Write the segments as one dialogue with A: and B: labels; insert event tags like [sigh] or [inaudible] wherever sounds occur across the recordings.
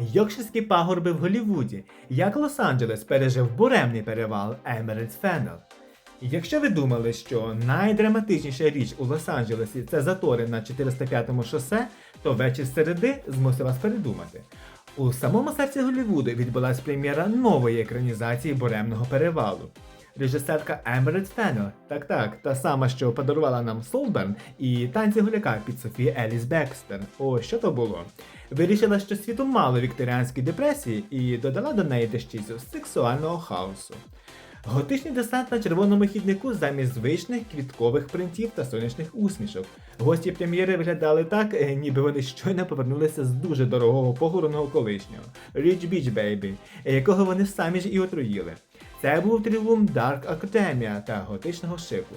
A: Йоркширські пагорби в Голлівуді, як Лос-Анджелес пережив буремний перевал Емеретс Феннел. Якщо ви думали, що найдраматичніша річ у Лос-Анджелесі це затори на 405-му шосе, то вечір середи змусив вас передумати. У самому серці Голлівуду відбулась прем'єра нової екранізації буремного перевалу. Режисерка Емерет Феннел, так так, та сама, що подарувала нам Солберн і танці гуляка під Софі Еліс Бекстер. О, що то було? Вирішила, що світу мало вікторіанської депресії і додала до неї дещицю сексуального хаосу. Готичний десант на червоному хіднику замість звичних квіткових принтів та сонячних усмішок. Гості прем'єри виглядали так, е, ніби вони щойно повернулися з дуже дорогого похороного колишнього Beach Baby, е, якого вони самі ж і отруїли. Це був тріумф Dark Академія та готичного шику.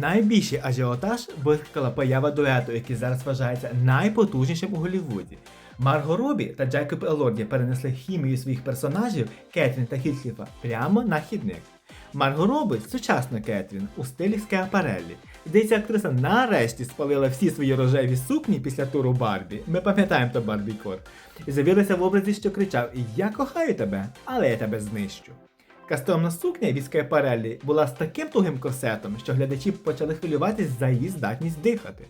A: Найбільший ажіотаж викликала поява дуету, який зараз вважається найпотужнішим у Голлівуді. Марго Робі та Джекоб Елорді перенесли хімію своїх персонажів Кетрін та Хітліфа прямо на хідник. Марго Робі сучасна Кетрін у стилі Скеапареллі. Здається, актриса нарешті спалила всі свої рожеві сукні після туру Барбі. Ми пам'ятаємо то Барбі Кор. І з'явилася в образі, що кричав: Я кохаю тебе, але я тебе знищу. Кастомна сукня від Скайпареллі була з таким тугим корсетом, що глядачі почали хвилюватись за її здатність дихати.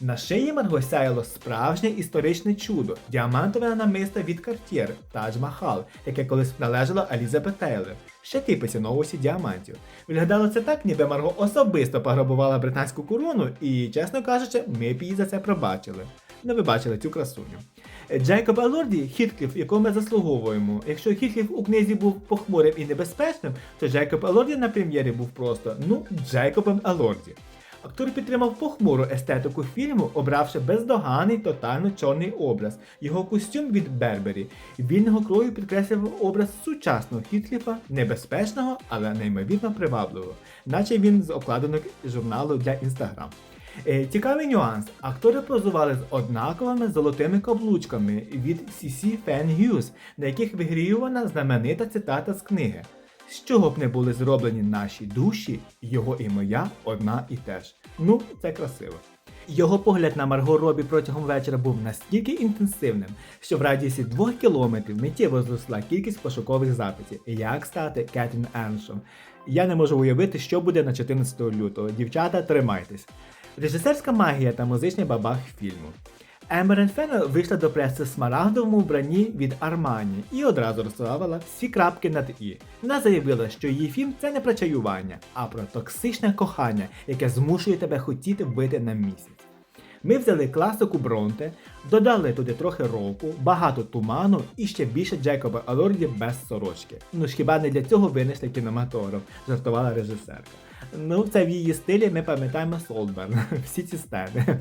A: На шиї Марго сяяло справжнє історичне чудо діамантове намисто від Cartier Тадж Махал, яке колись належало Елізабет Тейлор, ще кипиці новості діамантів. Виглядало так, ніби Марго особисто пограбувала британську корону, і, чесно кажучи, ми б її за це пробачили. Не ви бачили цю красуню. Джейкоб Елорді Хіткліф, якого ми заслуговуємо. Якщо Хіткліф у книзі був похмурим і небезпечним, то Джейкоб Елорді на прем'єрі був просто ну Джейкобом Елорді. Актор підтримав похмуру естетику фільму, обравши бездоганний тотально чорний образ. Його костюм від Бербері вільного крою підкреслив образ сучасного Хітліфа, небезпечного, але неймовірно привабливого, наче він з обкладинок журналу для Інстаграм. Е, Цікавий нюанс. Актори позували з однаковими золотими каблучками від CC Fan Hughes, на яких вигріювана знаменита цитата з книги. З чого б не були зроблені наші душі, його і моя одна і те ж. Ну, це красиво. Його погляд на Марго Робі протягом вечора був настільки інтенсивним, що в радіусі двох кілометрів миттєво зросла кількість пошукових запитів, як стати Кетрін Еншом. Я не можу уявити, що буде на 14 лютого. Дівчата, тримайтесь. Режисерська магія та музичний бабах фільму. Емерен Феннел вийшла до преси в смарагдовому вбранні від Армані і одразу розставила всі крапки над і. Вона заявила, що її фільм це не про чаювання, а про токсичне кохання, яке змушує тебе хотіти вбити на місяць. Ми взяли класику Бронте, додали туди трохи року, багато туману і ще більше Джейкоба Алорді без сорочки. Ну ж хіба не для цього винайшли кінематограф, жартувала режисерка. Ну, це в її стилі ми пам'ятаємо Солберн, [laughs] всі ці сцени.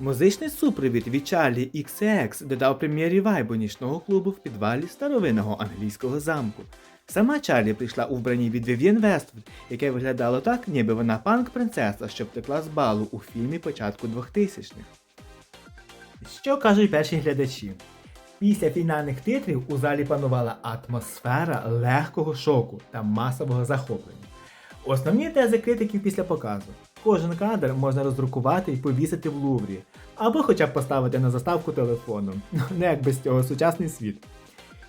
A: Музичний супровід від Чарлі XCX додав прем'єрі вайбу нічного клубу в підвалі старовинного англійського замку. Сама Чарлі прийшла у вбранні від Вів'єн Вествуд, яке виглядало так, ніби вона панк-принцеса, що втекла з балу у фільмі початку 2000-х. Що кажуть перші глядачі? Після фінальних титрів у залі панувала атмосфера легкого шоку та масового захоплення. Основні тези критиків після показу. Кожен кадр можна роздрукувати і повісити в луврі, або хоча б поставити на заставку телефону. Не як без цього сучасний світ.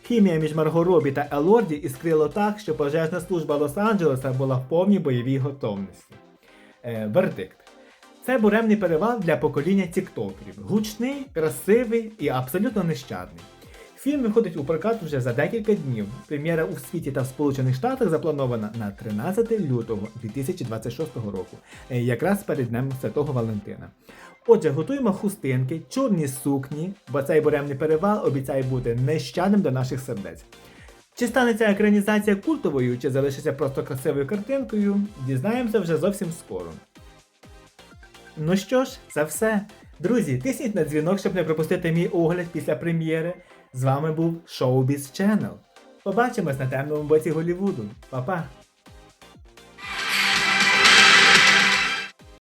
A: Хімія між Марго Робі та Елорді іскрило так, що пожежна служба Лос-Анджелеса була в повній бойовій готовності. Е, вердикт. Це буремний перевал для покоління тіктокерів. Гучний, красивий і абсолютно нещадний. Фільм виходить у прокат вже за декілька днів. Прем'єра у світі та в Сполучених Штатах запланована на 13 лютого 2026 року, е, якраз перед Днем Святого Валентина. Отже, готуємо хустинки, чорні сукні, бо цей буремний перевал обіцяє бути нещадним до наших сердець. Чи станеться екранізація культовою, чи залишиться просто красивою картинкою, дізнаємося вже зовсім скоро. Ну що ж, це все. Друзі, тисніть на дзвінок, щоб не пропустити мій огляд після прем'єри. З вами був Showbiz Channel. Побачимось на темному боці Голлівуду. Па-па!